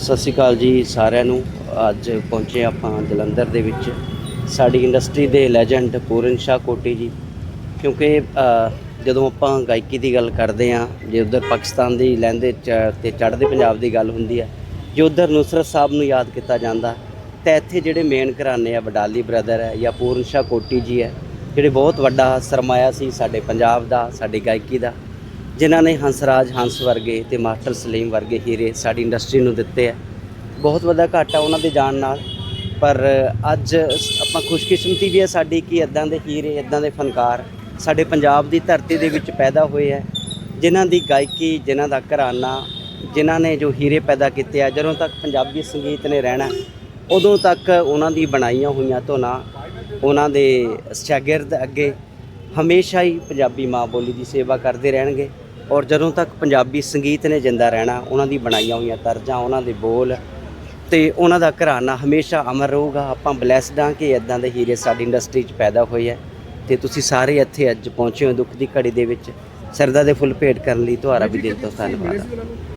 ਸਤਿ ਸ਼੍ਰੀ ਅਕਾਲ ਜੀ ਸਾਰਿਆਂ ਨੂੰ। ਅੱਜ ਪਹੁੰਚੇ ਆਪਾਂ ਜਲੰਧਰ ਦੇ ਵਿੱਚ। ਸਾਡੀ ਇੰਡਸਟਰੀ ਦੇ ਲੈਜੈਂਡ ਪੂਰਨ ਸ਼ਾਹ ਕੋਟੀ ਜੀ। ਕਿਉਂਕਿ ਜਦੋਂ ਆਪਾਂ ਗਾਇਕੀ ਦੀ ਗੱਲ ਕਰਦੇ ਹਾਂ, ਜੇ ਉਧਰ ਪਾਕਿਸਤਾਨ ਦੀ ਲਹਿੰਦੇ ਚ- ਤੇ ਚੜ੍ਹਦੇ ਪੰਜਾਬ ਦੀ ਗੱਲ ਹੁੰਦੀ ਹੈ, ਜੇ ਉਧਰ ਨੁਸਰਤ ਸਾਹਿਬ ਨੂੰ ਯਾਦ ਕੀਤਾ ਜਾਂਦਾ, ਤਾਂ ਇੱਥੇ ਜਿਹੜੇ ਮੇਨ ਘਰਾਣੇ ਆ ਬਡਾਲੀ ਬ੍ਰਦਰ ਹੈ ਜਾਂ ਪੂਰਨ ਸ਼ਾਹ ਕੋਟੀ ਜੀ ਹੈ, ਜਿਹੜੇ ਬਹੁਤ ਵੱਡਾ ਸਰਮਾਇਆ ਸੀ ਸਾਡੇ ਪੰਜਾਬ ਦਾ, ਸਾਡੀ ਗਾਇਕੀ ਦਾ ਜਿਨ੍ਹਾਂ ਨੇ ਹੰਸਰਾਜ ਹੰਸ ਵਰਗੇ ਤੇ ਮਾਸਟਰ ਸਲੀਮ ਵਰਗੇ ਹੀਰੇ ਸਾਡੀ ਇੰਡਸਟਰੀ ਨੂੰ ਦਿੱਤੇ ਆ। ਬਹੁਤ ਵੱਡਾ ਘਾਟਾ ਉਹਨਾਂ ਦੇ ਜਾਣ ਨਾਲ। ਪਰ ਅੱਜ ਆਪਾਂ ਖੁਸ਼ਕਿਸਮਤੀ ਵੀ ਹੈ ਸਾਡੀ ਕਿ ਇਦਾਂ ਦੇ ਹੀਰੇ ਇਦਾਂ ਦੇ ਫਨਕਾਰ ਸਾਡੇ ਪੰਜਾਬ ਦੀ ਧਰਤੀ ਦੇ ਵਿੱਚ ਪੈਦਾ ਹੋਏ ਹੈ ਜਿਨ੍ਹਾਂ ਦੀ ਗਾਇਕੀ, ਜਿਨ੍ਹਾਂ ਦਾ ਘਰਾਨਾ, ਜਿਨ੍ਹਾਂ ਨੇ ਜੋ ਹੀਰੇ ਪੈਦਾ ਕੀਤੇ ਆ, ਜਦੋਂ ਤੱਕ ਪੰਜਾਬੀ ਸੰਗੀਤ ਨੇ ਰਹਿਣਾ, ਉਦੋਂ ਤੱਕ ਉਹਨਾਂ ਦੀ ਬਣਾਈਆਂ ਹੋਈਆਂ ਧੁਨਾਂ, ਉਹਨਾਂ ਦੇ ਸ਼ਾਗਿਰਦ ਅੱਗੇ ਹਮੇਸ਼ਾ ਹੀ ਪੰਜਾਬੀ ਮਾਂ ਬੋਲੀ ਦੀ ਸੇਵਾ ਕਰਦੇ ਰਹਿਣਗੇ। ਔਰ ਜਦੋਂ ਤੱਕ ਪੰਜਾਬੀ ਸੰਗੀਤ ਨੇ ਜਿੰਦਾ ਰਹਿਣਾ, ਉਹਨਾਂ ਦੀ ਬਣਾਈਆਂ ਹੋਈਆਂ ਤਰਜ਼ਾਂ, ਉਹਨਾਂ ਦੇ ਬੋਲ ਤੇ ਉਹਨਾਂ ਦਾ ਘਰਾਣਾ ਹਮੇਸ਼ਾ ਅਮਰ ਰਹੂਗਾ। ਆਪਾਂ ਬਲੈਸਡ ਹਾਂ ਕਿ ਇਦਾਂ ਦੇ ਹੀਰੇ ਸਾਡੀ ਇੰਡਸਟਰੀ 'ਚ ਪੈਦਾ ਹੋਏ ਹੈ ਤੇ ਤੁਸੀਂ ਸਾਰੇ ਇੱਥੇ ਅੱਜ ਪਹੁੰਚੇ ਹੋ ਦੁੱਖ ਦੀ ਘੜੀ ਦੇ ਵਿੱਚ। ਸਰਦਾ ਦੇ ਫੁੱਲ ਭੇਟ ਕਰਨ ਲਈ ਤੁਹਾਡਾ ਵੀ ਦਿਲ ਤੋਂ ਧੰਨਵਾਦ।